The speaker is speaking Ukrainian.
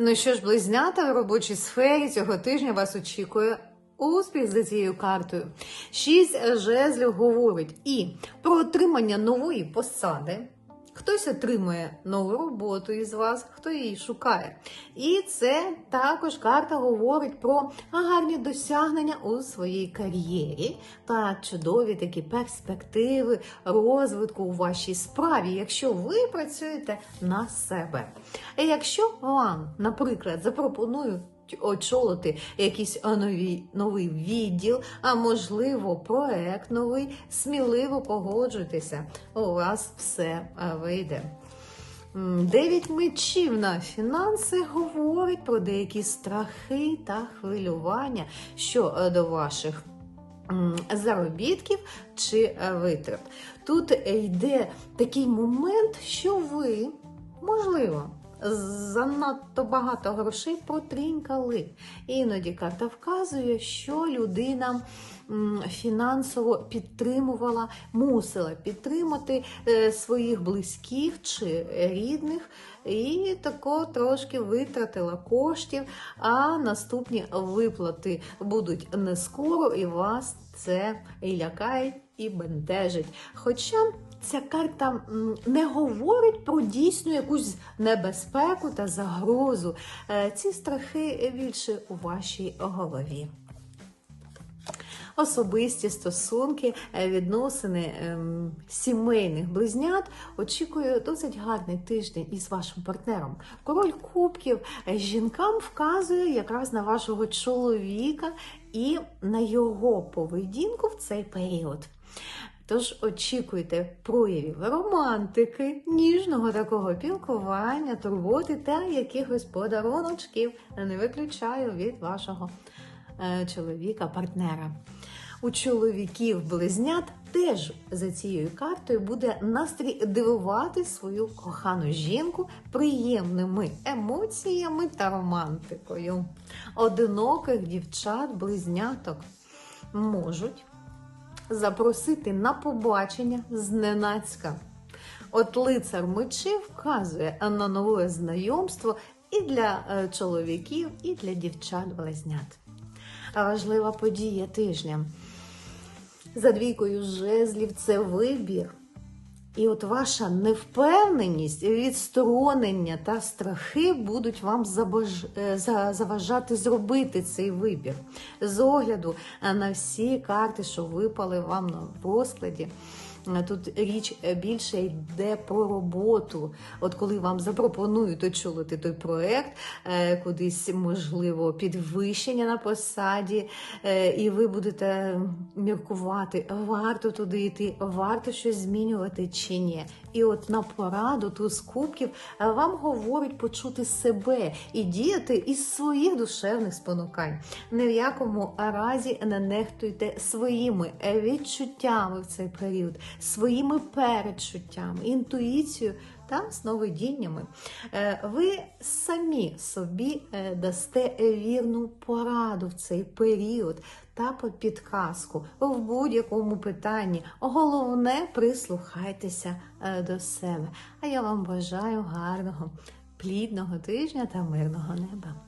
Ну що ж, близнята в робочій сфері цього тижня вас очікує успіх за цією картою. Шість жезлів говорить і про отримання нової посади. Хтось отримує нову роботу із вас, хто її шукає. І це також карта говорить про гарні досягнення у своїй кар'єрі та чудові такі перспективи розвитку у вашій справі, якщо ви працюєте на себе. І якщо вам, наприклад, запропоную очолити якийсь новий, новий відділ, а можливо, проект новий, сміливо погоджуйтеся, у вас все е, вийде. Дев'ять мечів на фінанси говорить про деякі страхи та хвилювання щодо ваших заробітків чи е, витрат. Тут йде такий момент, що ви, можливо, занадто багато грошей протрінькали. Іноді карта вказує, що людина фінансово підтримувала, мусила підтримати е, своїх близьких чи рідних, і тако трошки витратила коштів, а наступні виплати будуть не скоро, і вас це і лякає, і бентежить. Хоча ця карта не говорить про дійсну якусь небезпеку та загрозу. Е, Ці страхи більше у вашій голові. Особисті стосунки, е, відносини ем, сімейних близнят очікує досить гарний тиждень із вашим партнером. Король кубків е, жінкам вказує якраз на вашого чоловіка і на його поведінку в цей період. Тож очікуйте проявів романтики, ніжного такого пілкування, турботи та якихось подаруночків. Не виключаю від вашого е, чоловіка, партнера. У чоловіків близнят теж за цією картою буде настрій дивувати свою кохану жінку приємними емоціями та романтикою. Одиноких дівчат-близняток можуть запросити на побачення зненацька. От лицар мечі вказує на нове знайомство і для е, чоловіків, і для дівчат-близнят. Важлива подія тижня. За двійкою жезлів це вибір. І от ваша невпевненість, відсторонення та страхи будуть вам е, за- заважати зробити цей вибір. З огляду е, на всі карти, що випали вам на розкладі. Тут річ е, більше йде про роботу. От коли вам запропонують очолити той проект, е, кудись можливо підвищення на посаді, е, і ви будете міркувати, варто туди йти, варто щось змінювати чи ні. І от на пораду туз кубків е, вам говорить почути себе і діяти із своїх душевних спонукань. Ні в якому разі не нехтуйте своїми відчуттями в цей період, своїми передчуттями, інтуїцією та сновидіннями. Е, Ви самі собі е, дасте вірну пораду в цей період та підказку в будь-якому питанні. Головне, прислухайтеся е, до себе. А я вам бажаю гарного, плідного тижня та мирного неба.